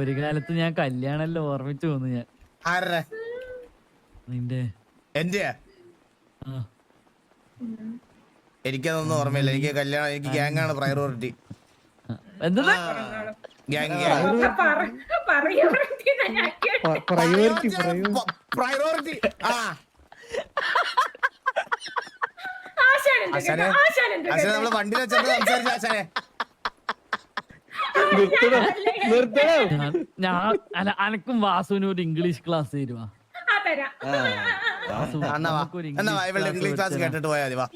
ഒരു കാലത്ത് ഞാൻ കല്യാണല്ലോ ഓർമ്മിച്ചു പോന്നു ഞാൻ. ആരുടെ? നിന്റെ? എന്റെ ആ. എനിക്കതൊന്നും ഓർമ്മയില്ല. എനിക്ക് കല്യാണം എനിക്ക് ഗ്യാങ് ആണ് പ്രയോറിറ്റി ആ. എന്താ gang gang. Priority priority priority ആ. ആശാനെ ആശാനെ? നമ്മൾ വണ്ടിയിൽ വെച്ചപ്പോ സംസാരിച്ചേ ആശാനെ. നിർത്തണം. നിർത്തണം. ഞാൻ അല്ല അനക്കും വാസുവിന് ഒരു ഇംഗ്ലീഷ് ക്ലാസ് തരുവാ. ഇംഗ്ലീഷ് ക്ലാസ് കേട്ടിട്ട് പോയാ മതി വാ.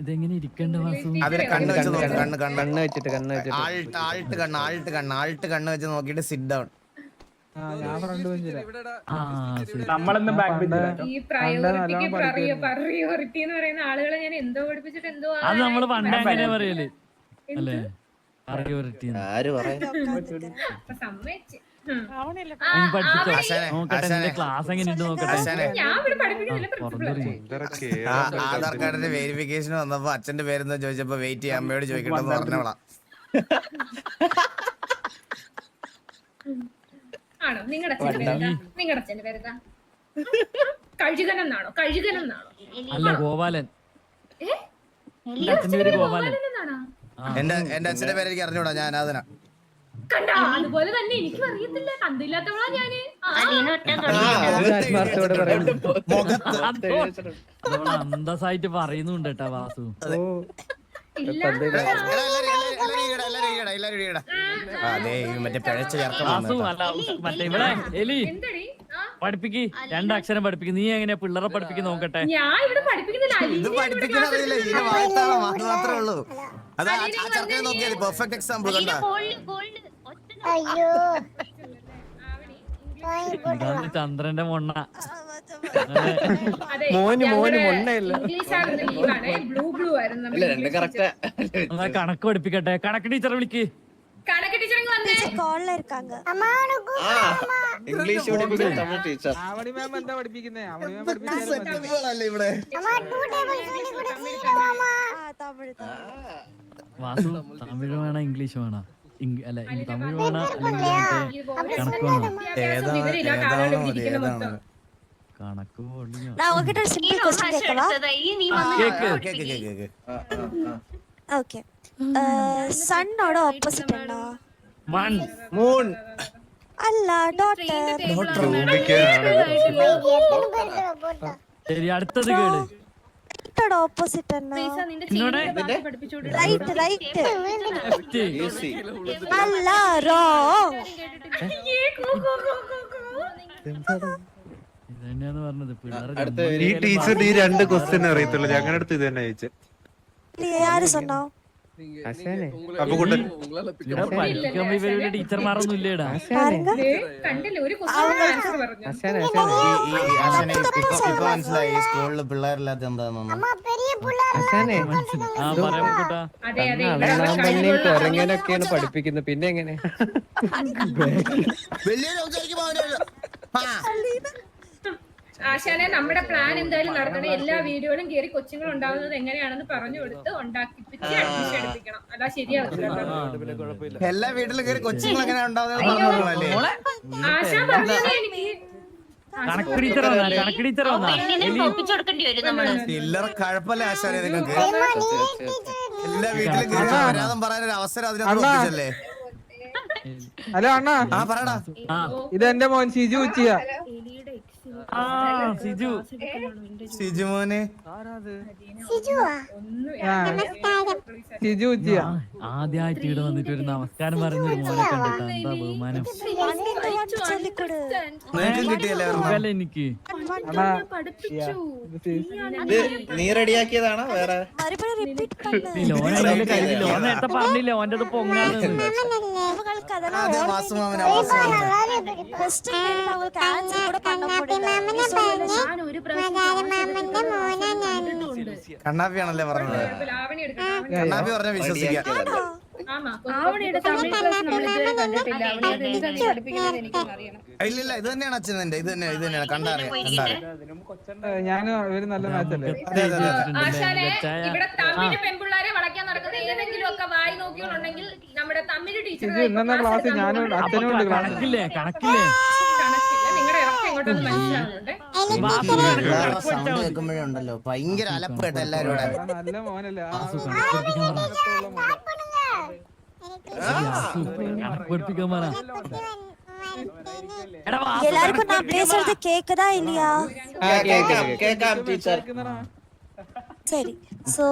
ഇതെങ്ങനെ ഇരിക്കണ്ട വാസു? അതിന് കണ്ണ് വെച്ച് കണ്ണ് കണ്ണ് കണ്ണ് വെച്ചിട്ട് കണ്ണ് വെച്ചിട്ട്. ആൾട്ട് ആൾട്ട് കണ്ണ് ആൾട്ട് കണ്ണ് ആൾട്ട് കണ്ണ് വെച്ച് നോക്കിയിട്ട് സിറ്റ് ഡൗൺ നമ്മളെന്നും ബാക്ക് ഈ പ്രയോറിറ്റിക്ക് പ്രയോറിറ്റി എന്ന് പറയുന്ന ആളുകളെ ഞാൻ എന്തോ പഠിപ്പിച്ചിട്ട് എന്തോ അത് നമ്മൾ പണ്ട് അങ്ങനെ പറയൽ. അല്ലേ? പ്രയോറിറ്റി ആര് പറയാ? അപ്പൊ സമ്മതിച്ച്. ഉം. ആ, പഠിപ്പിച്ചോ? ആശാനെ, നോക്കട്ടെ ആശാനെ. നിന്റെ ക്ലാസ് എങ്ങനെ ഉണ്ട് നോക്കട്ടെ. ആശാനെ. ഞാൻ ഇവിടെ പഠിപ്പിക്കുന്നില്ല പ്രിൻസിപ്പൾ പുറത്തെറിയും ആ, ആധാർ കാർഡിന്റെ വെരിഫിക്കേഷൻ വന്നപ്പോ അച്ഛന്റെ പേരെന്താ ചോദിച്ചപ്പോ വെയിറ്റ് ചെയ്യാൻ അമ്മയോട് ചോദിക്കട്ടെന്ന് പറഞ്ഞവളാ. ആണോ? നിങ്ങളുടെ അച്ഛന്റെ പേരെന്താ? നിങ്ങളുടെ അച്ഛന്റെ പേരെന്താ? കഴുകൻ എന്നാണോ കഴുകൻ എന്നാണോ അല്ല ഗോപാലൻ. ഏ? എന്റെ അച്ഛന്റെ പേര് ഗോപാലൻ. എന്നാണോ ആ. എന്റെ എന്റെ അച്ഛന്റെ പേര് എനിക്ക് അറിഞ്ഞൂടാ ഞാൻ അനാഥന കണ്ടാ? അതുപോലെ തന്നെ എനിക്കും അറിയത്തില്ല. കണ്ടില്ലാത്തവളാ ഞാൻ. ആ, ആത്മാർത്ഥത്തോടെ പറയുന്നു. മുഖത്ത്. നമ്മൾ അന്തസ്സായിട്ട് പറയുന്നുണ്ട് കേട്ടാ വാസു. ഓ. ഇല്ല. എല്ലാരും- എല്ലാരും- എല്ലാരും എല്ലാരും എല്ലാരും ഈയെടാ. ആ, ദേ, ഈ മറ്റേ പിഴച്ച എലി. പഠിപ്പിക്ക്. രണ്ടക്ഷരം പഠിപ്പിക്ക്. നീ എങ്ങനെയാ പിള്ളേരെ പഠിപ്പിക്ക് നോക്കട്ടെ? ഞാൻ ഇവിടെ പഠിപ്പിക്കുന്നില്ല. ഇത് പഠിപ്പിക്കാൻ class അറിയില്ല. ഇതിന് എടുക്കുന്നത്. വായത്താളം അത് മാത്രമേ ഉള്ളൂ. അത് ആ ആ നോക്കിയാൽ പെർഫെക്റ്റ് എക്സാമ്പിൾ കണ്ട. അയ്യോ. ഇതാണ് ചന്ദ്രന്റെ മൊണ്ണ? മോന് മോന് മൊണ്ണയല്ല. കണക്ക് പഠിപ്പിക്കട്ടെ. കണക്ക് ടീച്ചറെ വിളിക്ക്. തമിഴ് ടീച്ചർ. മാം ഇവിടെ. ഇംഗ്ലീഷ് വേണോ? അല്ല ഇനി അല്ലെങ്കിൽ മറ്റേ കണക്ക് കേക്ക് മൺ. മൂൺ. ശരി അടുത്തത് കേട് തൊട്ടട ഓപ്പോസിറ്റ് ലൈറ്റ് ലൈറ്റ് അല്ല റോങ് ഈ ടീച്ചർ ഈ രണ്ട് ക്വസ്റ്റ്യൻ അറിയത്തുള്ളൂ. ഞങ്ങളുടെ അടുത്ത് ഇത് തന്നെ ചോദിച്ചു. ആര് സൊന്നോ ടീച്ചർമാരൊന്നും സ്കൂളിൽ പിള്ളേരില്ലാത്ത എന്താണെന്ന്. പഠിപ്പിക്കുന്നത്. പിന്നെ എങ്ങനെ? ആശാനെ നമ്മുടെ പ്ലാൻ എന്തായാലും നടത്തണം. എല്ലാ വീഡിയോയിലും കയറി കൊച്ചുങ്ങൾ ഉണ്ടാവുന്നത് എങ്ങനെയാണെന്ന് പറഞ്ഞു കൊടുത്ത് ഉണ്ടാക്കിപ്പിച്ച് അഡ്മിഷൻ എടുപ്പിക്കണം. അതാ ശരിയാവില്ല. എല്ലാ വീട്ടിലും കയറി കൊച്ചുങ്ങൾ എങ്ങനെ ഉണ്ടാവുന്നത് അല്ലേ? ആശാൻ പറഞ്ഞത് എനിക്ക്? കണക്ക് ടീച്ചർ വന്നാ കണക്ക് ടീച്ചർ വന്നാ. എലി. ചില്ലറ കഴപ്പല്ലേ ആശാനെ നിങ്ങൾക്ക്? എല്ലാ വീട്ടിലും കയറി അപരാധം പറയാൻ ഒരു അവസരം അതിനകത്ത് ഹലോ അണ്ണാ. ആ പറടാ ഇത് എന്റെ മോൻ ഷിജു ഉച്ചിയ. സിജു സിജു മോനെ സിജു ആദ്യമായിട്ട് ഇവിടെ വന്നിട്ട് ഒരു നമസ്കാരം പറഞ്ഞൊരു മോനെ കണ്ടിട്ട് എന്താ ബഹുമാനം കിട്ടിയല്ലേ എനിക്ക് നീ വേറെ പറഞ്ഞില്ല ഓന്റെ പൊങ്ങാണ് മാസം ഞാൻ ഒരു കണ്ണാപ്പിയാണല്ലേ പറഞ്ഞത്? കണ്ണാപ്പി പറഞ്ഞ വിശ്വസിക്കാം. ഇല്ലില്ല ഇത് തന്നെയാണ് അച്ഛൻ എന്റെ ഇത് തന്നെയാണ് ഇത് തന്നെയാണ് കണ്ടറിയാം ഞാൻ ഇവർ നല്ല മാച്ചല്ലേ അതെ ഇവിടെ തമിഴ് ഒക്കെ വായി നമ്മുടെ തമിഴ് ടീച്ചർ ക്ലാസ് ഞാനും അച്ഛനും കണക്കില്ലേ? കണക്കില്ലേ. നിങ്ങളുടെ ഇറക്കം ഇങ്ങോട്ടൊന്ന് മനസ്സിലാവുന്നുണ്ട് വാസു എല്ലാവരുടെ സൗണ്ട് കേൾക്കുമ്പോഴേ ഉണ്ടല്ലോ ഭയങ്കര അലപ്പ് കേട്ടോ എല്ലാരും കൂടെ ആ, നല്ല മോനല്ലേ ആ, വാസു കണക്ക് പഠിപ്പിക്കാൻ പറ ഉള്ള മോൻ. വാസു കണക്ക് പഠിപ്പിക്കാൻ പറ എടാ വാസു எல்லாருக்கும் நான் பேசுறது கேக்குதா இல்லையா ആ, കേക്കാം കേക്കാം ടീച്ചർ കേൾക്കുന്നതാ? சரி சோ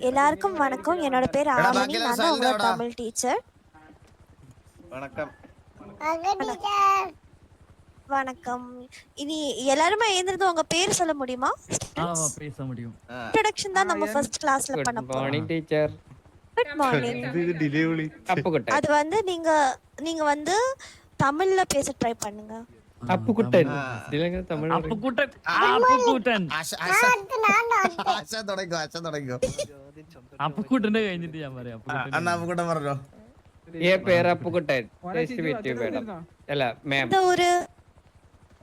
எல்லாருக்கும் வணக்கம் என்னோட பேர் எடா, ஆவணி பாக்கியெல்லாம் நான் தான் உங்களோட சொல்லுடா. தமிழ் டீச்சர் വണക്കം வணக்கம் இனி எல்லாருமே எழுந்திருந்து உங்க பேர் சொல்ல முடியுமா ആ പേസ முடியும் இன்ட்ரடக்ஷன் தான் நம்ம ஃபர்ஸ்ட் கிளாஸ்ல பண்ண போறோம் മോർണിംഗ് ടീച്ചർ குட் மார்னிங் ഇത് ഇത് ഡിലേ വിളി അപ്പുകുട്ടൻ அது வந்து நீங்க நீங்க வந்து தமிழ்ல பேச ட்ரை பண்ணுங்க അപ്പുകുട്ടൻ ഇതിലെങ്ങനെ തമിഴ് പറയും? അപ്പുക്കുട്ടൻ അപ്പുക്കുട്ടൻ ആശ ആശ ആശ തുടങ്ങിക്കോ ആശ തുടങ്ങിക്കോ അപ്പുക്കുട്ടന്റെ കഴിഞ്ഞിട്ട് ഞാൻ പറയാം ആ, അപ്പുക്കുട്ടൻ എന്നാ കൂട്ടം പറഞ്ഞോ ഏ പേര് അപ്പുകുട്ടൻ മോനെ Nice to Siju meet you, അച്ഛനെ madam. വിളിച്ചിരുന്നോ? അല്ല മാം இந்த ஒரு അവന്റെ ഊര്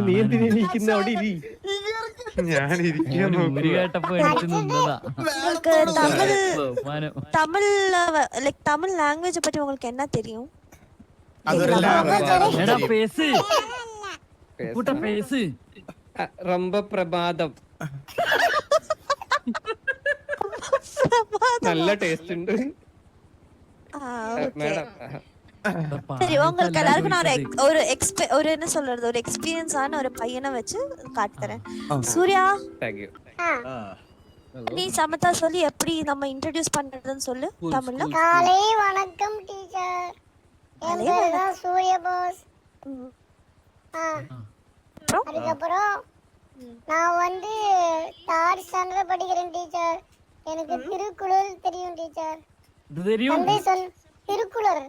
നീ എന്തിനാ ഇരിക്കുന്ന അവിടെ ഇരി ഞാൻ ഇരിക്കാൻ ഞാൻ ഊര് നോക്കുക കേട്ടപ്പോ എനിക്ക് നിന്നതാ உங்களுக்கு தமிழ் ബഹുമാനം தமிழ்ல லைக் தமிழ் லாங்குவேஜ் பத்தி உங்களுக்கு என்ன தெரியும் അതൊരു ലാംഗ്വേജ് എടാ പേസ് കൂട്ട പേസ് ആ, ரொம்ப പ്രഭാതം നല്ല ടേസ്റ്റ് ഉണ്ട് ஆ, okay. മേഡം சரி உங்களுக்கு எல்லாருக்கும் நான் ஒரு எக்ஸ்பெ ஒரு என்ன சொல்றது ஒரு எக்ஸ்பீரியன்ஸான ஒரு பையனை வச்சு காட்டுறேன் சூர்யா? நீ சமதா சொல்லி எப்படி நம்ம இன்ட்ரோடியூஸ் பண்றதுன்னு சொல்லு தமிழ்ல. காலை வணக்கம் டீச்சர் என் பேர் தான் சூர்யா பாஸ். அதுக்கப்புறம் நான் வந்து தார் ஸ்டாண்டர்ட் படிக்கிறேன் டீச்சர் எனக்கு திருக்குறள் தெரியும் டீச்சர் தெரியும். திருக்குறள்.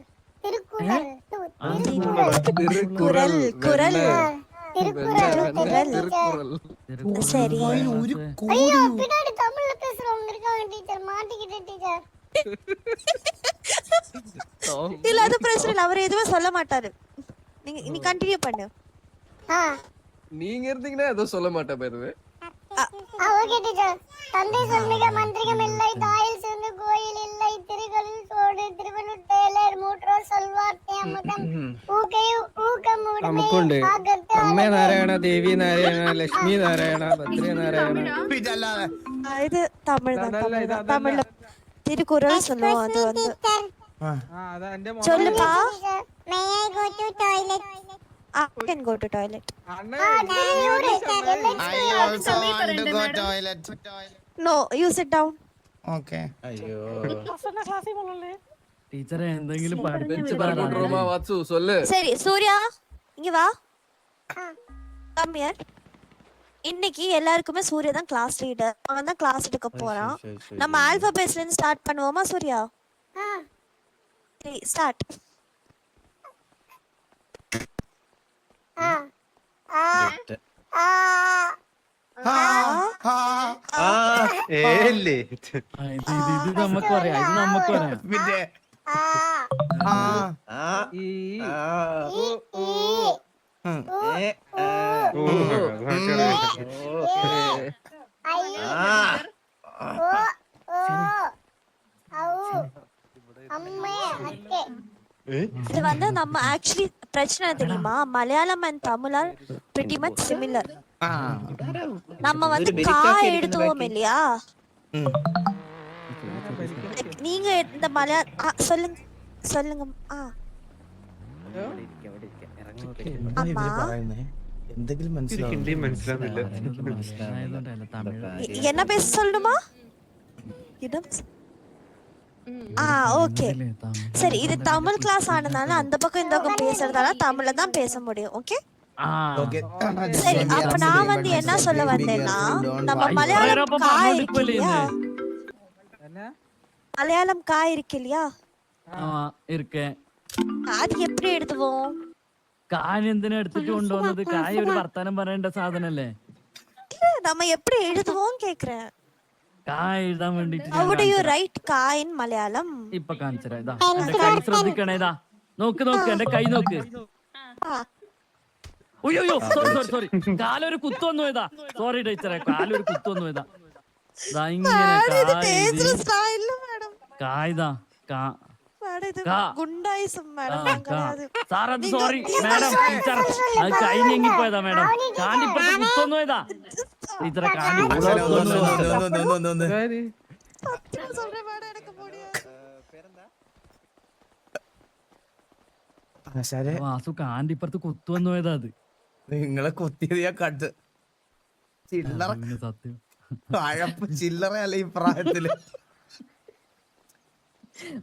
சரி. ஐயோ பின்னாடி தமிழ்ல பேசுறவங்க இருக்காங்க டீச்சர். மாட்டிக்கிட்டேன் டீச்சர். இல்ல அது பிரச்சனை இல்ல. அவர் எதுவுமே சொல்ல மாட்டாரு. நீங்க நீ கண்டினியூ பண்ணு. ஆ. நீங்க இருந்தீங்கன்னா ஏதோ சொல்ல மாட்டேன் ஓகே டீச்சர். தந்தை சொல் மிக மந்திரிகம் இல்லை தாயில் നമുക്കുണ്ട് உடைமை ஆகர்த்து അമ്മ നാരായണ ദേവി നാരായണ ലക്ഷ്മി നാരായണ ഭദ്ര നാരായണ പിന്നെ അല്ലാതെ ஆ, இது தமிழ் தான் അതല്ല, தமிழ் ഇത് தான் അതല്ല. தமிழ்ல திருக்குறள் சொல்லுவோம் அது வந்து ആ അതാ എന്റെ മോൻ சொல்லுப்பா may I go to toilet I can go to toilet. അണ്ണ I also want to go toilet No, you sit down. Okay അയ്യോ ടീച്ചറെ എന്തെങ്കിലും പഠിപ്പിച്ചു பெஞ்சு பறக்க விட்டுருவோமா வாட்சு சொல்லு சரி சூர்யா இங்க வா கம் ஹியர் இன்னைக்கு எல்லாருக்குமே சூர்யா தான் கிளாஸ் லீடர் அவன் தான் கிளாஸ் எடுக்க போறான் நம்ம ஆல்பபெட்ஸ்ல இருந்து ஸ்டார்ட் பண்ணுவோமா சூர்யா சரி ஸ்டார்ட் ஆ ஆ ஆ ആ ഏല്ലേ ഇത് ഇത് ഇത് നമുക്ക് പറയാം ഇത് നമുക്ക് പറയാം പിന്നെ இது வந்து நம்ம ஆக்சுவலி பிரச்சனை தெரியுமா? மலையாளம் அண்ட் தமிழர் பிரிட்டி மச் சிமிலர் நம்ம வந்து கா எடுத்துவோம் இல்லையா? நீங்க இந்த மலையாள சொல்லுங்க. சொல்லுங்க ஆ എന്താ ഇവര് പറയുന്നേ എന്തെങ്കിലും എനിക്ക് മനസ്സിലാവും ഹിന്ദി മനസ്സിലാവുന്നില്ല മനസ്സിലായതുകൊണ്ടല്ല തമിഴ് எ- என்ன பேச சொல்லணுமா இடம் ஆ ஓகே ഇതില് തമിഴ് சரி இது தமிழ் கிளாஸ் ஆனதுனால அந்த பக்கம் இந்த பக்கம் பேசுறதால தமிழ்ல தான் பேச முடியும் ஓகே ആ ഓക്കെ சரி அப்ப நான் வந்து என்ன சொல்ல வந்தேன்னா நம்ம ஐயோ, மலையாளம் அப்ப கா பண்ணோண்டு இருக்கு இல்லையா എന്നാ மலையாளம் கா இருக்கு இல்லையா ஆமா இருக்கேன் அது எப்படி എടുത്തുപോവും എന്തിനാ എടുത്തിട്ട് കൊണ്ടുവന്നത്? കായ് ഒരു വർത്താനം പറയേണ്ട സാധനല്ലേ? இல்ல நம்ம எப்படி எழுதுவோம் கேக்குறேன் കായ് എഴുതാൻ വേണ്ടിട്ട് How do you write ka in ഇപ്പൊ കാണിച്ചരാ ഇതാ. എന്റെ കൈ ഇതാ. നോക്ക് നോക്ക് എന്റെ കൈ നോക്ക്. ആ, ഉയ്യോ, ഉയ്യോ, sorry, sorry, sorry. കാലൊരു കുത്തു വന്നു പോയതാ. സോറി ടീച്ചറെ. കാലൊരു കുത്തു വന്നു പോയതാ. ദാ ഇങ്ങനെ ഇത് കായ് dangerous style madam. കാ. Madam, ഇത് കാ. ഗുണ്ടായിസം ആ, madam, കാ. അങ്ങനെയത്. സാർ അത് സോറി മാഡം ടീച്ചർ അത് കൈ ഞെങ്ങി പോയതാ മാഡം കാണ്ടി ഇപ്പഴത്തെ കുത്തൊന്നു പോയതാ ടീച്ചറെ കാണ്ടി കുത്തൊന്നു പോയതാ. ഇതാര്? സത്യം சொல்றேன் madam, எனக்கு முடியாது. ആശാരെ വാസു കാണ്ടി ഇപ്പുറത്ത് കുത്തുവന്നു പോയതാ അത് നിങ്ങളെ കൊത്തിയത് ഞാൻ കണ്ട് ചില്ലറ പിന്നെ സത്യം കഴപ്പ് ചില്ലറയല്ല ഈ പ്രായത്തില്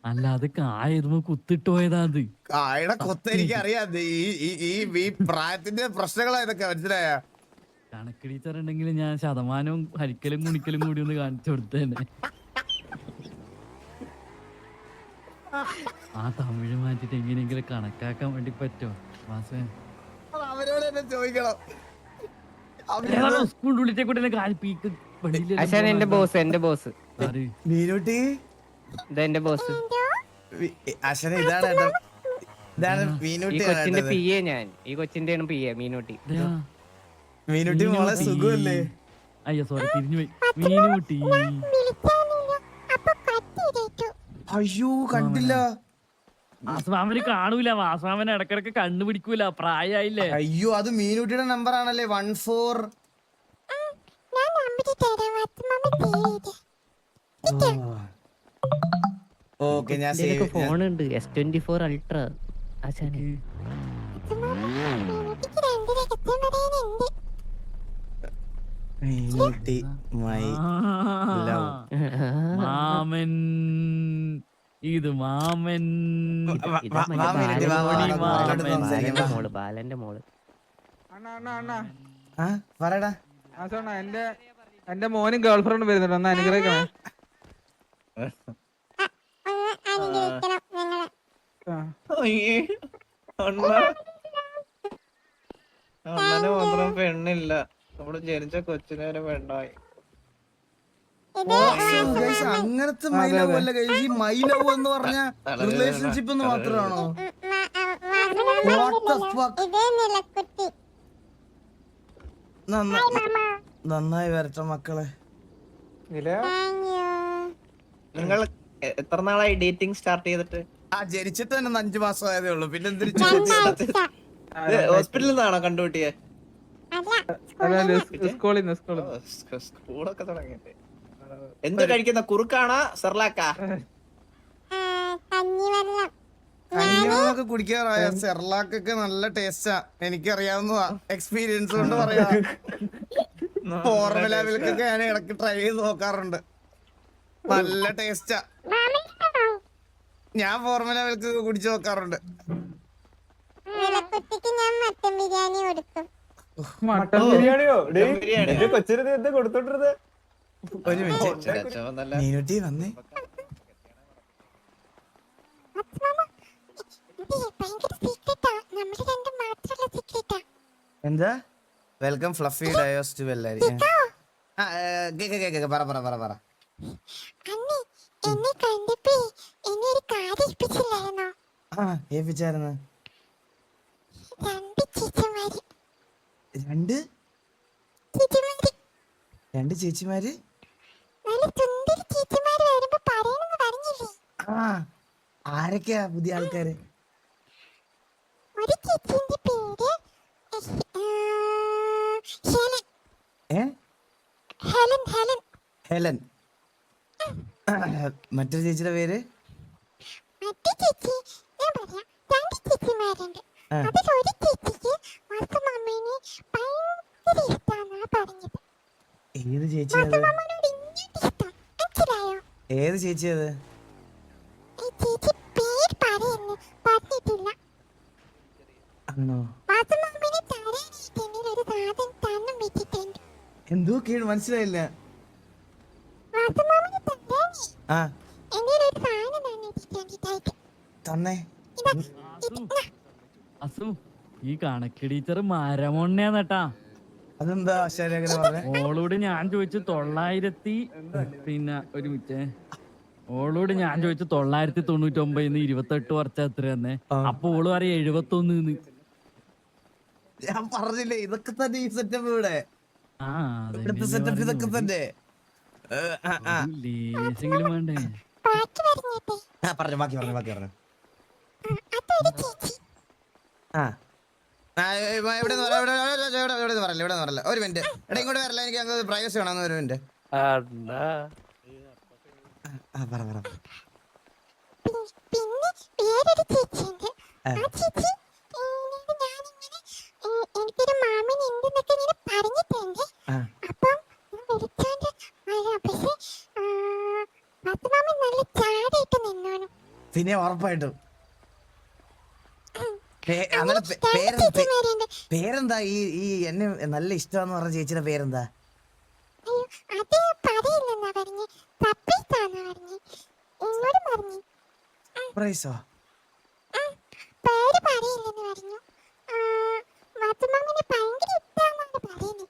അല്ല അത് കായതുമ്പോ കുത്തിട്ട് പോയതാ അത്. കായുടെ കൊത്ത് എനിക്ക് അറിയാം. ഈ ഈ- ഈ ഈ പ്രായത്തിന്റെ പ്രശ്നങ്ങളാ ഇതൊക്കെ മനസ്സിലായ? കണക്ക് ടീച്ചർ ഉണ്ടെങ്കിൽ ഞാൻ ശതമാനവും ഹരിക്കലും കുണിക്കലും കൂടി ഒന്ന് കാണിച്ചു കൊടുത്തേനെ. ആ തമിഴ് മാറ്റിട്ട് എങ്ങനെയെങ്കിലും കണക്കാക്കാൻ വേണ്ടി പറ്റോ വാസുവേ അവരോട് തന്നെ ചോദിക്കണം. സ്കൂൾ ഉള്ളിട്ടേ കൂടെ കാൽ പീക്ക് ആശാൻ എന്റെ ബോസ് എന്റെ ബോസ്. മീനുട്ടി? ഇതാ എന്റെ ബോസ് അശ്വന ഇതാണ് കേട്ടോ ഇതാണ് ഈ മീനുട്ടി കൊച്ചിന്റെ പി എ ഞാൻ. ഈ കൊച്ചിന്റെ പി എ മീനൂട്ടി. മീനുട്ടി മോളെ സുഖമല്ലേ? അയ്യോ സോറി തിരിഞ്ഞു പോയി. മീനുകുട്ടി അയ്യോ കണ്ടില്ല. വാസുമാമന് കാണൂല. വാസുമാമൻ ഇടക്കിടക്ക് കണ്ണുപിടിക്കൂല പ്രായായില്ലേ. അയ്യോ അത് മീനുട്ടിയുടെ നമ്പർ ആണല്ലേ. One four. ഓക്കെ ഞാൻ സേവ് ഫോൺ ഉണ്ട് എസ് ട്വന്റി ഫോർ അൾട്ര. മാമൻ. ഇത് മാമൻ. മോൾ, ബാലന്റെ മോൾ അണ്ണാ അണ്ണാ അണ്ണാ ആ, പറയടാ. സോണ എന്റെ എന്റെ മോനും ഗേൾഫ്രണ്ടും വരുന്നുണ്ട്. ഒന്ന് അനുഗ്രഹിക്കണം ഞങ്ങളെ ആ. അയ്യേ, അണ്ണ അണ്ണന് മാത്രം പെണ്ണില്ല നമ്മൾ ജനിച്ച കൊച്ചിനെ വരെ പെണ്ണായി അങ്ങനത്തെ മൈ ലവ് അല്ല ഈ മൈ ലവ് എന്ന് പറഞ്ഞ റിലേഷൻഷിപ്പ് എന്ന് മാത്രമാണോ നന്നായി വരച്ച മക്കളെ നിങ്ങൾ എത്ര നാളായി ഡേറ്റിംഗ് സ്റ്റാർട്ട് ചെയ്തിട്ട് ആ ജനിച്ചിട്ട് തന്നെ അഞ്ചു മാസം ആയതേ ഉള്ളൂ. പിന്നെ എന്തിനു ഹോസ്പിറ്റലിൽ നിന്നാണോ കണ്ടുപിട്ടിയെ അല്ല അല്ല സ്കൂളിൽ നിന്ന് സ്കൂളിൽ സ്കൂളൊക്കെ തുടങ്ങിയിട്ട്. എന്ത് കഴിക്കുന്ന? കുറുക്കാണോ? സെർലാക്കാ? കഞ്ഞിവെള്ളം കഞ്ഞിവെള്ളമൊക്കെ കുടിക്കാറായ സെർലാക്കൊക്കെ നല്ല ടേസ്റ്റാ. എനിക്കറിയാവുന്നതാ. എക്സ്പീരിയൻസ് കൊണ്ട് പറയാം. ഫോർമുല മിൽക്കൊക്കെ ഞാൻ ഇടയ്ക്ക് ട്രൈ ചെയ്ത് നോക്കാറുണ്ട്. നല്ല ടേസ്റ്റാ. ഞാൻ ഫോർമുല മിൽക്ക് കുടിച്ചു നോക്കാറുണ്ട് ഞാൻ മട്ടൻ ബിരിയാണി കൊടുക്കും. മട്ടൻ ബിരിയാണി ബിരിയാണി ഒരു മിനിറ്റ്. വന്നേ. എന്താ? വെൽക്കം ഫ്ലഫി ഡയോസ് ടു കേക്ക് കേക്ക്. പറ പറ പറ പറ. അന്ന് എന്നെ കണ്ടപ്പോ എന്നെ ഒരു കാര്യം ഏൽപ്പിച്ചില്ലായിരുന്നോ? ആ ഏൽപ്പിച്ചായിരുന്നു. രണ്ട് ചേച്ചിമാര്. രണ്ട്? ചേച്ചിമാര്. രണ്ട് ചേച്ചിമാര്? നല്ല സുന്ദരി ചേച്ചിമാര് വരുമ്പോ പറയണമെന്ന് പറഞ്ഞില്ലേ? ആ ആരൊക്കെയാ പുതിയ ആൾക്കാര്? ഒരു ചേച്ചിന്റെ പേര് ഹെലൻ. Helen Helen. ഹെലൻ. മറ്റേ ചേച്ചിയുടെ പേര്? ചേച്ചി ഞാൻ ഒരു ചേച്ചിക്ക് ഭയങ്കര ഏത് ഏത് ചേച്ചി അത്? ചേച്ചി എന്തോ കീഴ് മനസ്സിലായില്ല. അസു അസു ഈ കണക്ക് ടീച്ചർ മരമൊണ്ണയാന്നേട്ടാ അതെന്താ ആശാരി അങ്ങനെ ഓളോട് ഞാൻ ചോദിച്ചു തൊള്ളായിരത്തി പിന്നെ ഒരു മിച്ചേ ഓളോട് ഞാൻ ചോദിച്ചു തൊള്ളായിരത്തി തൊണ്ണൂറ്റി ഒമ്പതിന്ന് ഇരുപത്തെട്ട് വർച്ച എത്ര തന്നെ. അപ്പൊ ഓൾ പറയാ എഴുപത്തൊന്ന് ഞാൻ പറഞ്ഞില്ലേ ഇതൊക്കെ തന്നെ ഈ സെറ്റപ്പ് ഇവിടെ. ആ ഇവിടുത്തെ സെറ്റപ്പ് ഇതൊക്കെ തന്നെ. ലേശെങ്കിലും വേണ്ടേ? ബാക്കി പറഞ്ഞിട്ടെ ആ പറഞ്ഞു ബാക്കി പറഞ്ഞു ബാക്കി പറഞ്ഞു. അതൊരു ചേച്ചി? ആ. ഇവിടെ ഇവിടെ- പറയല്ലേ ഇവിടെ പറയല്ലേ ഒരു മിനിറ്റ്. എടാ ഇങ്ങോട്ട് വരല്ല എനിക്ക് അങ്ങ് പ്രൈവസി വേണം ഒരു മിനിറ്റ്. ആ പറ പറ. പിന്നെ വേറൊരു ചേച്ചിയുണ്ട്. ആ. ചേച്ചി എനിക്കൊരു മാമൻ ഉണ്ടെന്നൊക്കെ ഇങ്ങനെ പറഞ്ഞിട്ടുണ്ട്. അപ്പം വിളിച്ചോണ്ട് പക്ഷെ നല്ല ചാടായിട്ട് നിന്നോണം പിന്നെ ഉറപ്പായിട്ടും പേരെന്താ ഈ ഈ എന്നെ നല്ല ഇഷ്ടമാന്ന് പറഞ്ഞ ചേച്ചിയുടെ പേരെന്താ? പ്രൈസോ? പേര് പറയില്ലെന്ന് പറഞ്ഞു. ആ, വാസുമാമിനെ ഭയങ്കര ഇഷ്ടമാണെന്നാണ് പറയുന്നത്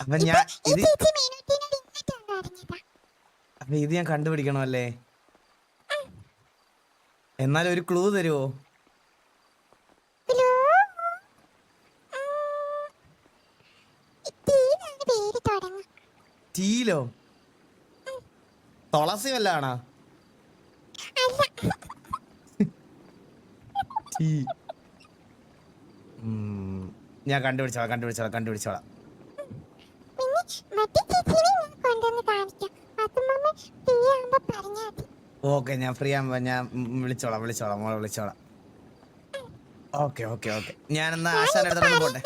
അപ്പൊ ഞാൻ ഇത് അപ്പൊ ഇത് ഞാൻ കണ്ടുപിടിക്കണമല്ലേ? അല്ലേ എന്നാലും ഒരു ക്ലൂ തുടങ്ങുക. ടീലോ? തുളസി വല്ലാണോ അല്ല ഞാൻ കണ്ടുപിടിച്ചോളാം കണ്ടുപിടിച്ചോളാം കണ്ടുപിടിച്ചോളാം. ഓക്കെ ഞാൻ ഫ്രീ ആകുമ്പോ ഞാൻ വിളിച്ചോളാം വിളിച്ചോളാം മോളെ വിളിച്ചോളാം. Okay okay okay. ഞാൻ എന്നാ ആശാൻ എടുത്തോണ്ട് പോട്ടെ?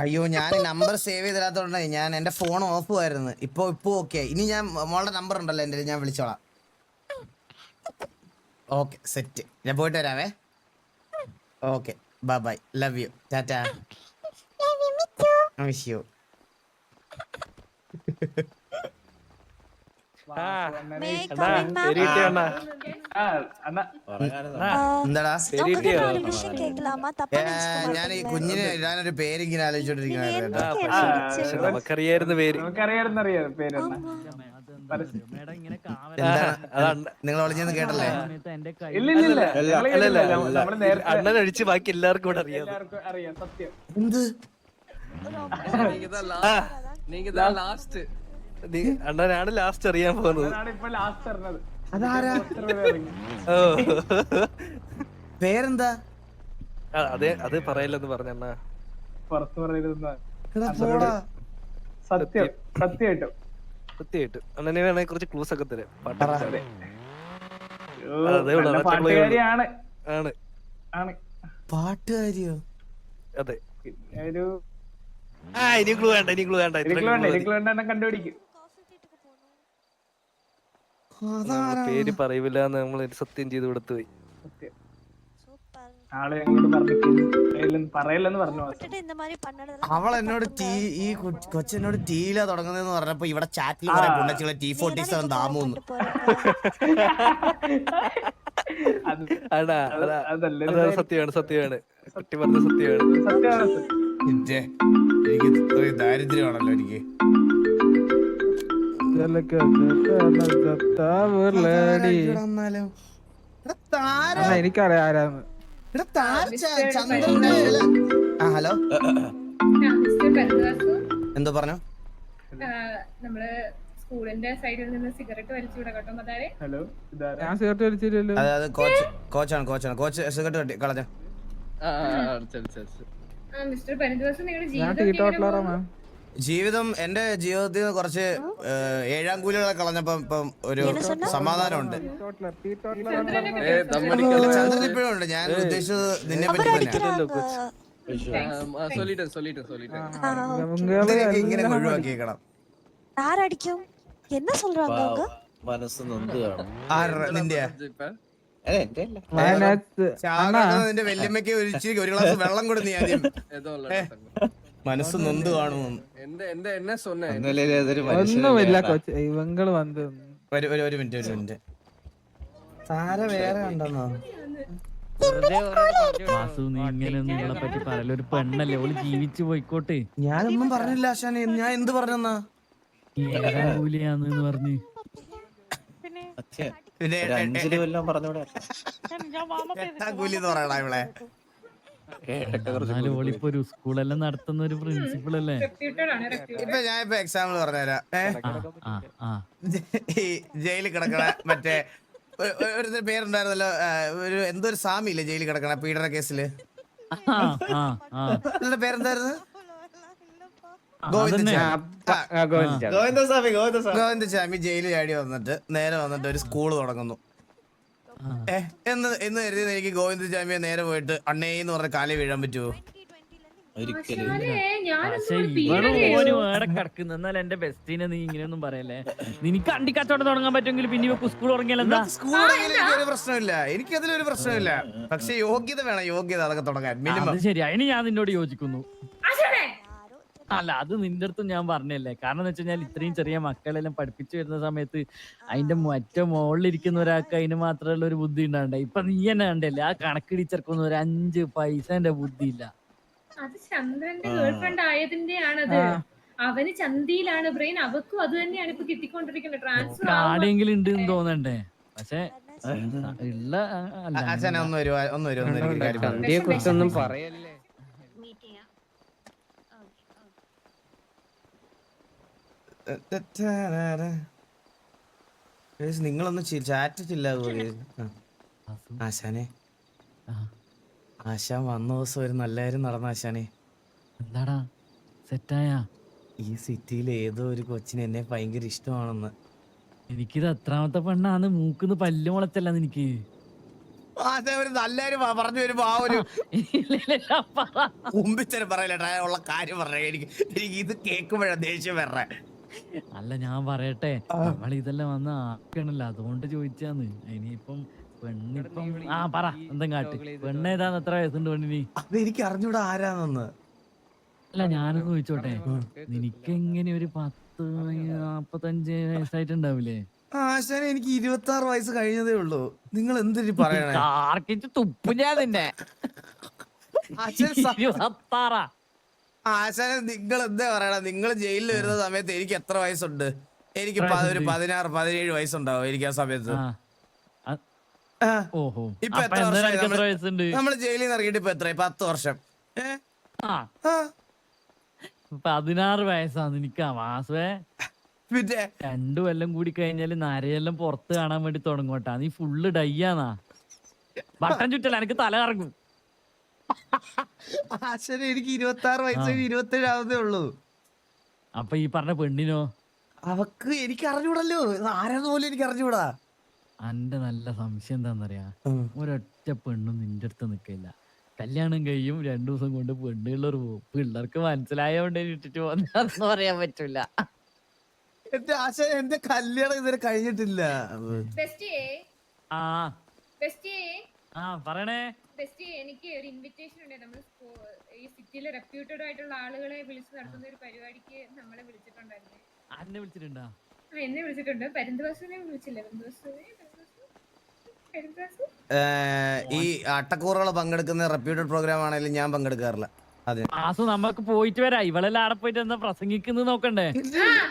അയ്യോ ഞാൻ നമ്പർ സേവ് ചെയ്തില്ലാത്തോണ്ടേ ഞാൻ എന്റെ ഫോൺ ഓഫ് ആയിരുന്നു. ഇപ്പൊ ഇപ്പൊ ഓക്കെ ഇനി ഞാൻ മോളുടെ നമ്പർ ഉണ്ടല്ലോ എന്റെ ഞാൻ വിളിച്ചോളാം. ഓക്കെ സെറ്റ് ഞാൻ പോയിട്ട് വരാവേ okay bye bye love you tata wish you ഞാൻ ഈ കുഞ്ഞിന് ഇടാനൊരു പേരിങ്ങനെ ആലോചിച്ചോണ്ടിരിക്കുന്ന നമുക്കറിയായിരുന്നു പേര് നമുക്കറിയായിരുന്നു പേര് നിങ്ങൾ കേട്ടല്ലേ? അണ്ണൻ ബാക്കി എല്ലാവർക്കും അറിയാം. അറിയാം. സത്യം. എന്ത്? അണ്ണനാണ് ലാസ്റ്റ് അറിയാൻ പോകുന്നത്. പേരെന്താ? അതെ അത് പറയില്ലെന്ന് പറഞ്ഞ സത്യം സത്യായിട്ടും. കൃത്യമായിട്ട്. അണ്ണനെ വേണേ കുറച്ച് ക്ലൂസ് ഒക്കെ തരാം. ആണ്. ആണ്. പാട്ടുകാരിയോ? അതെ. ആ ഇനി വേണ്ട ഇനി വേണ്ട. പേര് പറയൂല നമ്മൾ സത്യം ചെയ്ത് കൊടുത്തു പോയി. ആളെ അങ്ങോട്ട് പറഞ്ഞു അവൾ എന്നോട് ടീ ഈ കൊച്ചെന്നോട് ടീല തുടങ്ങുന്നതെന്ന് പറഞ്ഞപ്പോ ഇവിടെ ചാറ്റിൽ പറയാൻ പൊണ്ണച്ചുള്ള ടി ഫോർട്ടി സെവൻ ദാമൂന്ന് അടാ അതാ അത് സത്യമാണ് സത്യമാണ്. കുട്ടി പറഞ്ഞ സത്യമാണ്. എനിക്ക് ദാരിദ്ര്യമാണല്ലോ എനിക്ക്. എനിക്കറിയാം ആരാന്ന്. എടാ താൻ ച- ചന്ദ്രന്റെ ആ ഹലോ മിസ്റ്റർ ഭരതദാസ് എന്തോ പറഞ്ഞു ആ, നമ്മൾ സ്കൂളിന്റെ സൈഡിൽ നിന്ന് സിഗരറ്റ് വലിച്ചു വിടകട്ടോ ഹലോ ഇതാരാ ഞാൻ സിഗരറ്റ് വലിച്ചില്ലല്ലോ അതെ കോച്ച് കോച്ചാണ് കോച്ചാണ് കോച്ച് സിഗരറ്റ് കട്ടി കളഞ്ഞ ആ, ആ, ആ, ആ, മിസ്റ്റർ ഭരതദാസ് നിങ്ങളുടെ ഞാൻ ടീ ജീവിതം മാം ജീവിതം എന്റെ ജീവിതത്തിൽ നിന്ന് കുറച്ച് ഏഹ്, ഏഴാം കൂലികളെ കളഞ്ഞപ്പം ഇപ്പം ഒരു സമാധാനമുണ്ട് ടോട്ടലർ ടീ ടോട്ടലർ ചന്ദ്രനെ പറ്റി ஏய் தம் അല്ല, அடிக்கல ചന്ദ്രൻ ഇപ്പോഴും ഉണ്ട് ഞാൻ ഉദ്ദേശിച്ചത് നിന്നെ அவர் പറ്റി തന്നെ அடிக்கிறாங்க சொல்லிட்டேன் சொல்லிட்டேன் சொல்லிட்டேன் ഇതിനൊക്കെ ഇങ്ങനെ ഒഴിവാക്കിയേക്കണം யாரடிக்கும் என்ன சொல்றாங்க அவங்க മനസ്സ് നൊന്ത് കാണും ആരുടെ നിന്റെ இப்ப ഏ, എന്റെ അല്ല നിന്റെ വല്യമ്മയ്ക്ക് ഒരു ഇച്ചിരി ഒരു ഗ്ലാസ് വെള്ളം കൊടു നീ മനസ്സ് നൊന്ത് കാണുന്നു. കൊച്ചു. ഇവങ്ങൾ വന്ന് ഒരു മിനിറ്റ് ഒരു മിനിറ്റ്. താര നീ ഇങ്ങനെ ഒരു പെണ്ണല്ലേ? ഞാനൊന്നും പറഞ്ഞില്ല ഞാൻ എന്ത് പറഞ്ഞെന്നാ? കൂലിയാന്ന് പിന്നെ കൂലി എന്ന് പറയണ ഇവിടെ എന്നാലും ഒരു സ്കൂളെല്ലാം നടത്തുന്ന ഒരു പ്രിൻസിപ്പൾ അല്ലേ? ഇപ്പൊ ഞാൻ ഇപ്പൊ എക്സാമ്പിൾ പറഞ്ഞുതരാം. ഈ ജയിലിൽ കിടക്കണ മറ്റേ ഒരു- പേരുണ്ടായിരുന്നല്ലോ ഒരു എന്തോ ഒരു സാമി ഇല്ലേ ജയിലിൽ കിടക്കണ പീഡന കേസിൽ? പേരെന്തായിരുന്നു? ഗോവിന്ദ ഗോവിന്ദ സ്വാമി ഗോവിന്ദ സ്വാമി ജയിലിൽ ചാടി വന്നിട്ട് നേരെ വന്നിട്ട് ഒരു സ്കൂൾ തുടങ്ങുന്നു. എന്ന് എന്ന് കരുതി എനിക്ക് ഗോവിന്ദസ്വാമിയെ നേരെ പോയിട്ട് അണ്ണേന്ന് പറഞ്ഞ കാലേ വീഴാൻ പറ്റുമോ എന്നാൽ എന്റെ ബെസ്റ്റിനെ നീ ഇങ്ങനെയൊന്നും പറയല്ലേ? നിനക്ക് അണ്ടി കച്ചവടം തുടങ്ങാൻ പറ്റുമെങ്കിൽ പിന്നെ സ്കൂൾ തുടങ്ങിയാൽ പ്രശ്നമില്ല. എനിക്ക് അതിലൊരു പ്രശ്നമില്ല പക്ഷെ യോഗ്യത വേണം. യോഗ്യത അതൊക്കെ തുടങ്ങാൻ. മിനിമം. അത് ശരി അതിന് ഞാൻ നിന്നോട് യോജിക്കുന്നു. അല്ല അത് നിന്റെ അടുത്തും ഞാൻ പറഞ്ഞല്ലേ. കാരണം എന്ന് വെച്ച് കഴിഞ്ഞാൽ ഇത്രയും ചെറിയ മക്കളെല്ലാം പഠിപ്പിച്ചു വരുന്ന സമയത്ത് അതിന്റെ മറ്റേ മുകളിലിരിക്കുന്ന ഒരാൾക്ക് അതിന് മാത്രമുള്ള ഒരു ബുദ്ധി ഉണ്ടാകണ്ടേ ഇപ്പൊ നീ തന്നെ കണ്ടല്ലേ ആ കണക്ക് ടീച്ചർക്കൊന്നും ഒരു അഞ്ച് പൈസന്റെ ബുദ്ധി ഇല്ല അത് ചന്ദ്രന്റെ ഗേൾഫ്രണ്ട് ആയതിന്റെയാണ് ആയതിന്റെ ആണത് അവന് ചന്തിയിലാണ് ബ്രെയിൻ. അവക്കും അത് തന്നെയാണ് ഇപ്പൊ കിട്ടിക്കൊണ്ടിരിക്കുന്നത്. ട്രാൻസ്ഫർ ആടെങ്കിലും ഉണ്ട് എന്ന് തോന്നണ്ടേ? പക്ഷേ ഉള്ള ആ, അല്ല അച്ഛനെ ഒന്ന് വരുവാ ഒന്ന് ഒന്ന് ചന്തിയെ കുറിച്ചൊന്നും പറയല്ലേ. നിങ്ങളൊന്ന് ചാറ്റ് ചില്ലാകുമോ വാസു, ആശാനെ. ആശാൻ വന്ന ദിവസം ഒരു നല്ല കാര്യം നടന്ന ആശാനെ. എന്താടാ? സെറ്റായാ? ഈ സിറ്റിയിൽ ഏതോ ഒരു കൊച്ചിന് എന്നെ ഭയങ്കര ഇഷ്ടമാണെന്ന്. എനിക്കിത് എത്രാമത്തെ പെണ്ണാന്ന് മൂക്കുന്ന് പല്ല് മുളച്ചല്ല എനിക്ക് ആശാൻ ഒരു നല്ല കാര്യം പ- പറഞ്ഞു വരുമ്പോ ആ ഒരു പറയലട്ടാ ഉള്ള കാര്യം പറയാ എനിക്ക് എനിക്ക് ഇത് കേൾക്കുമ്പോഴാണ് ദേഷ്യം വരണേ. അല്ല ഞാൻ പറയട്ടെ. നമ്മൾ ഇതെല്ലാം വന്ന് ആക്കണല്ലോ. അതുകൊണ്ട് ചോദിച്ചാന്ന്. ഇനിയിപ്പം പെണ്ണിപ്പം ആ പറ. എന്തും കാട്ട്. പെണ്ണേതാന്ന് എത്ര വയസ്സുണ്ട് പെണ്ണിനി? അത് എനിക്ക് അറിഞ്ഞൂടാ ആരാന്നെന്ന്. അല്ല ഞാനൊന്ന് ചോദിച്ചോട്ടെ. നിനക്ക് എങ്ങനെ ഒരു പത്ത് നാപ്പത്തഞ്ച് വയസ്സായിട്ടുണ്ടാവില്ലേ? ആശാന എനിക്ക് ഇരുപത്തി ആറ് വയസ്സ് കഴിഞ്ഞതേ ഉള്ളൂ. നിങ്ങൾ എന്തിനു പറയണേ? ആർക്കിച്ച് തുപ്പു ഞാൻ നിന്നെ. ഇരുപത്താറാ. ആശാനെ നിങ്ങൾ എന്താ പറയണ? നിങ്ങൾ ജയിലിൽ വരുന്ന സമയത്ത് എനിക്ക് എത്ര വയസ്സുണ്ട്? എനിക്ക് പ- ഒരു? പതിനാറ് പതിനേഴ് വയസ്സുണ്ടാവും എനിക്ക് ആ സമയത്ത്. ഓഹോ. ഇപ്പൊ അപ്പൊ എത്ര വർഷമായി? നമ്മൾ വയസ്സുണ്ട്? നമ്മൾ ജയിലിൽ നിന്ന് ഇറങ്ങിയിട്ട് ഇപ്പൊ എത്രയായി? പത്ത് വർഷം. ഏ? ആ. ആ, പതിനാറ് വയസ്സാണ് എനിക്ക് മാസേ പിന്നെ? രണ്ടു കൊല്ലം കൂടി കഴിഞ്ഞാൽ നരയെല്ലാം പുറത്ത് കാണാൻ വേണ്ടി തുടങ്ങോട്ടാ നീ ഫുള്ള് ഡയ്യാന്നാ ബട്ടൻ ചുറ്റല എനിക്ക് തല കറങ്ങും. ആശാനെ എനിക്ക് ഇരുപത്തി ആറ് വയസ്സ് ഇരുപത്തി ആവുന്നേ ഉള്ളൂ. അപ്പൊ ഈ പറഞ്ഞ പെണ്ണിനോ? അവക്ക് എനിക്ക് അറിഞ്ഞൂടല്ലോ. ആരാന്ന് പോലും എനിക്ക് അറിഞ്ഞൂടാ. അന്റെ നല്ല സംശയം എന്താന്നറിയാ? ഒരൊറ്റ പെണ്ണും നിന്റെ അടുത്ത് നിക്കില്ല കല്യാണം കഴിയും രണ്ടു ദിവസം കൊണ്ട് പെണ്ണുള്ളവർ പോകും. പിള്ളേർക്ക് മനസ്സിലായോണ്ട് ഇട്ടിട്ട് പോന്നു പറയാൻ പറ്റൂല. എന്റെ ആശ എന്റെ കല്യാണം ഇതുവരെ കഴിഞ്ഞിട്ടില്ല. ബെസ്റ്റിയേ ആ. ബെസ്റ്റിയേ ആ പറയണേ. ബെസ്റ്റി എനിക്ക് ഒരു ഇൻവിറ്റേഷൻ ഉണ്ട്. നമ്മൾ ഈ സിറ്റിയിലെ റെപ്യൂട്ടഡ് ആയിട്ടുള്ള ആളുകളെ വിളിച്ച് നടത്തുന്ന ഒരു പരിപാടിക്ക് നമ്മളെ വിളിച്ചിട്ടുണ്ടായിരുന്നു. അന്നെ വിളിച്ചിട്ടുണ്ടാ? എന്നെ വിളിച്ചിട്ടുണ്ട്. പരിന്തവാസിനെ വിളിച്ചില്ല. ഈ അട്ടക്കൂറുകൾ പങ്കെടുക്കുന്ന റെപ്യൂട്ടഡ് പ്രോഗ്രാം ആണെങ്കിലും ഞാൻ പങ്കെടുക്കാറില്ല. അതെ. നമ്മക്ക് നമുക്ക് പോയിട്ട് വരാം. ഇവളെല്ലാം ആടെ പോയിട്ട് എന്താ പ്രസംഗിക്കുന്നത് നോക്കണ്ടേ?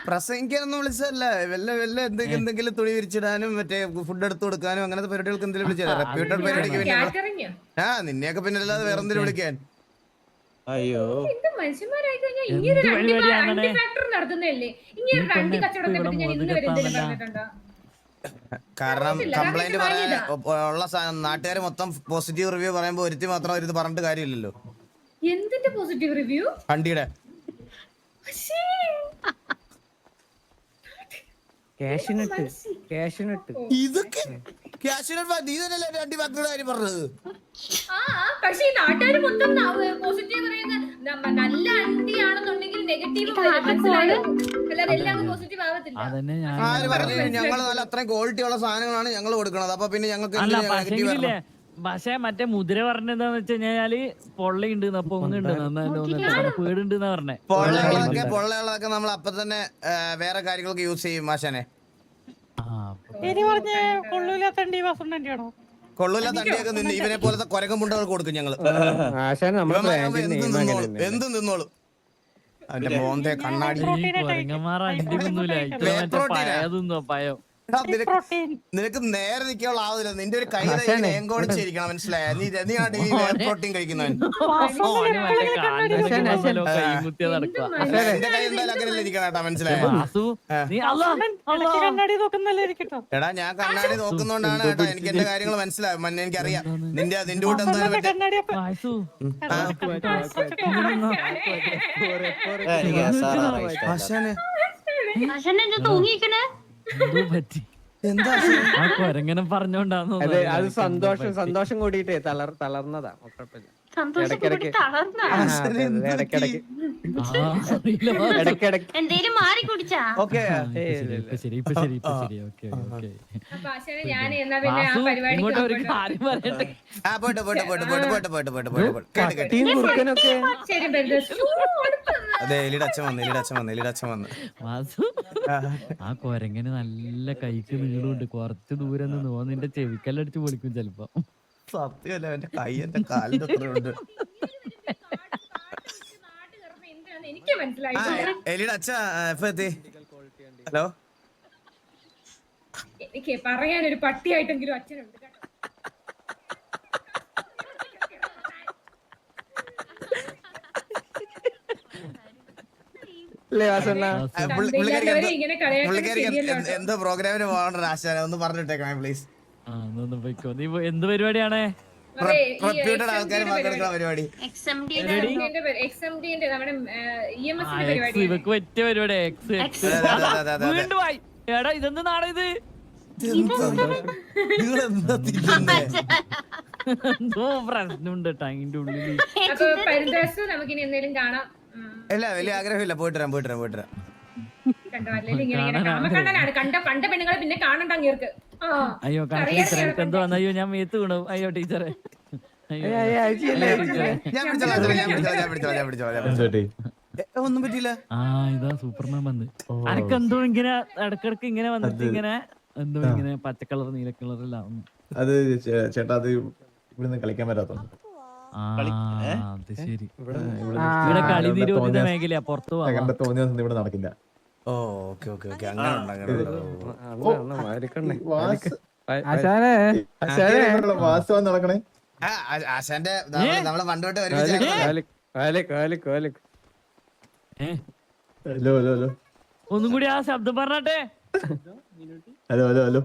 പ്രസംഗിക്കാനൊന്നും വിളിച്ചതല്ല. വല്ല വല്ല എന്തെങ്കിലും എന്തെങ്കിലും തുണി വിരിച്ചിടാനും മറ്റേ ഫുഡ് എടുത്തു കൊടുക്കാനും അങ്ങനത്തെ പരിപാടികൾക്ക് എന്തെങ്കിലും വിളിച്ചാൽ റെപ്യൂട്ടഡ് പരിപാടിക്ക് പിന്നെ ആ നിന്നെയൊക്കെ പിന്നെ അല്ലാതെ വേറെ എന്തെങ്കിലും വിളിക്കാൻ. അയ്യോ. മനുഷ്യന്മാരായി കഴിഞ്ഞാൽ ഇങ്ങനെ ഫാക്ടറി നടത്തുന്നല്ലേ ഇങ്ങനെ പെണ്ണ് കച്ചവടത്തെ പറ്റി ഞാൻ ഇന്ന് വരെ എന്തെങ്കിലും? പറഞ്ഞിട്ടുണ്ടോ? കാരണം കംപ്ലൈന്റ് പറയാൻ. ഉള്ള നാട്ടുകാർ മൊത്തം പോസിറ്റീവ് റിവ്യൂ പറയുമ്പോൾ ഒരുത്തി മാത്രം ഒരു പറഞ്ഞിട്ട് കാര്യമില്ലല്ലോ. എന്തിന്റെ പോസിറ്റീവ് റിവ്യൂ വണ്ടിയുടെ. ക്യാഷിനിട്ട് ക്യാഷിനിട്ട് ഇതൊക്കെ ക്യാഷിനോട് നീ തന്നെയല്ലേ രണ്ടി മക്കളുടെ കാര്യം പറഞ്ഞത്? ആ പക്ഷെ ഈ നാട്ടുകാർ മൊത്തം പോസിറ്റീവ് പറയുന്ന നല്ല അണ്ടി ആണെന്നുണ്ടെങ്കിൽ നെഗറ്റീവ് ഞങ്ങൾ നല്ല അത്രയും ക്വാളിറ്റി ഉള്ള സാധനങ്ങളാണ് ഞങ്ങൾ കൊടുക്കുന്നത് അപ്പൊ പിന്നെ ഞങ്ങൾക്ക് അല്ല പക്ഷേ മറ്റേ മുതിര പറഞ്ഞെന്താന്ന് വെച്ച് കഴിഞ്ഞാൽ പൊള്ളയുണ്ട് പൊങ്ങുണ്ട് പേടുണ്ട് പറഞ്ഞേ. പൊള്ളകളൊക്കെ പൊള്ളകളൊക്കെ നമ്മൾ അപ്പൊ തന്നെ വേറെ കാര്യങ്ങളൊക്കെ യൂസ് ചെയ്യും മാഷനെ. തണ്ടിയൊക്കെ ഇവനെ പോലത്തെ കൊരകം മുണ്ടകൾ കൊടുക്കും ഞങ്ങൾ. എന്ത് നിന്നോളൂ അവന്റെ മോന്തേ കണ്ണാടി. പയോ നിനക്ക് നിനക്ക് നേരെ നിൽക്കാനുള്ള ആവില്ല നിന്റെ ഒരു കൈ ഏങ്കോണിച്ചിരിക്കണം മനസ്സിലായ? നീ നീ ആ ഡെയിലി പ്രോട്ടീൻ കഴിക്കുന്നവൻ? എന്റെ കൈ എന്തായാലും അങ്ങനെ ഇരിക്കണം കേട്ടാ മനസ്സിലായ? എടാ ഞാൻ കണ്ണാടി നോക്കുന്നോണ്ടാണ് കേട്ടോ എനിക്ക് എന്റെ കാര്യങ്ങൾ മനസ്സിലാവും എനിക്കറിയാം. നിന്റെ നിന്റെ കൂടെ എന്തായാലും എന്തോ പറ്റി? എന്താ? ആ കൊരങ്ങനെ പറഞ്ഞോണ്ടാന്ന് അതെ അത് സന്തോഷം സന്തോഷം കൂടിയിട്ടേ തളർ തളർന്നതാ. കുഴപ്പമില്ല. എന്തേലും മാറി കുടിച്ചാ? ഓക്കെ ഇപ്പൊ ശരി ഇപ്പൊ ശരി ഇപ്പൊ ശരി ഓക്കെ ഓക്കെ. അപ്പൊ ആശാനെ ഞാൻ എന്നാ പിന്നെ ആ വാസു ഇങ്ങോട്ട് ഒരു കാര്യം പറയട്ടെ. ആ പോട്ടെ പോട്ടെ പോട്ടെ പോട്ടെ പോട്ടെ പോട്ടെ പോട്ടെ പോട്ടെ അതെ എലിയുടെ അച്ഛൻ വന്നു എലിയുടെ അച്ഛൻ വന്നു എലിയുടെ അച്ഛൻ വന്നു. വാസു ആ. കൊരങ്ങനെ നല്ല കൈക്ക് നീളുണ്ട് കുറച്ച് ദൂരം നിന്ന് ഓൻ നിന്റെ ചെവിക്കല്ലടിച്ച് പൊളിക്കും ചെലപ്പോ. സത്യമല്ല എന്റെ കൈ എന്റെ കാലിന്റെ അത്ര ഉണ്ട് എലിയുടെ അച്ഛ എപ്പോ എത്തി ഹലോ? എനിക്ക് പറയാനൊരു പട്ടിയായിട്ടെങ്കിലും അച്ഛനുണ്ട് കേട്ടോ. അല്ലേ വാസണ്ണ? തന്തയില്ലാത്തവരെ ഇങ്ങനെ കളിയാക്കുന്നത് പുള്ളിക്കാരിക്ക് ശരിയല്ല എന്ത് എന്തോ പ്രോഗ്രാമിന് പോകണ്ട ആശാന. ഒന്ന് പറഞ്ഞിട്ടേക്കണേ പ്ലീസ്. പോയിക്കോ. എന്ത് പരിപാടിയാണേ? പരിപാടി. പരിപാടി. എക്സ് ആയി. എടാ ഉള്ളിൽ അല്ല വലിയ ആഗ്രഹമില്ല. പോയിട്ട് വരാം പോയിട്ട് വരാം പോയിട്ട് വരാം. കണ്ട? പെണ്ണുങ്ങളെ പിന്നെ കാണണ്ട അങ്ങേർക്ക്. അയ്യോ എന്തോ അയ്യോ ഞാൻ മേത്ത് വീണു. അയ്യോ ടീച്ചറെ ഒന്നും പറ്റില്ല ആ ഇതാ സൂപ്പർമാൻ വന്ന്. അനക്കെന്തോ ഇങ്ങനെ ഇടക്കിടക്ക് ഇങ്ങനെ വന്നിട്ട് ഇങ്ങനെ എന്തോ ഇങ്ങനെ പച്ച കളർ നീല കളറിലാവും അത് ചേട്ടാ അത് ഇവിടുന്ന് കളിക്കാൻ പറ്റാത്ത ശരി. ഇവിടെ കളി നിരോധിത മേഖലയാ പുറത്തു പോകാൻ തോന്നിയ ഇവിടെ നടക്കില്ല. Oh okay okay okay. അങ്ങനെ ഉണ്ട് ഉണ്ട്. ആശാനെ. വാസ്തവം നടക്കണേ. ആ, ആ- ആശാന്റെ നമ്മൾ നമ്മൾ പണ്ട് തൊട്ട് ഒരുമിച്ച് കാലിക്, കാലിക്, കാലിക്, കാലിക്. ഏ? Hello hello hello. ഒന്നും കൂടി ആ ശബ്ദം പറഞ്ഞാട്ടെ. Hello hello hello.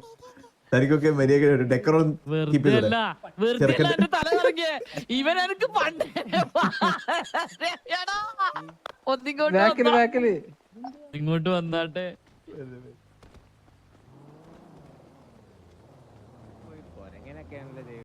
തനിക്കൊക്കെ മര്യാദ ഡെക്കറോൺ വെറുതെ കീപ്പ് ചെയ്തോളെ അല്ല വെറുതെ അല്ല ചെറുക്കന്റെ- എന്റെ തല കറങ്ങിയേ. ഇവൻ എനിക്ക് പണ്ട് എടാ, ഒന്നിങ്ങോട്ട് ബാക്കിൽ ബാക്കിൽ. ഇങ്ങോട്ട് വന്നാട്ടെ.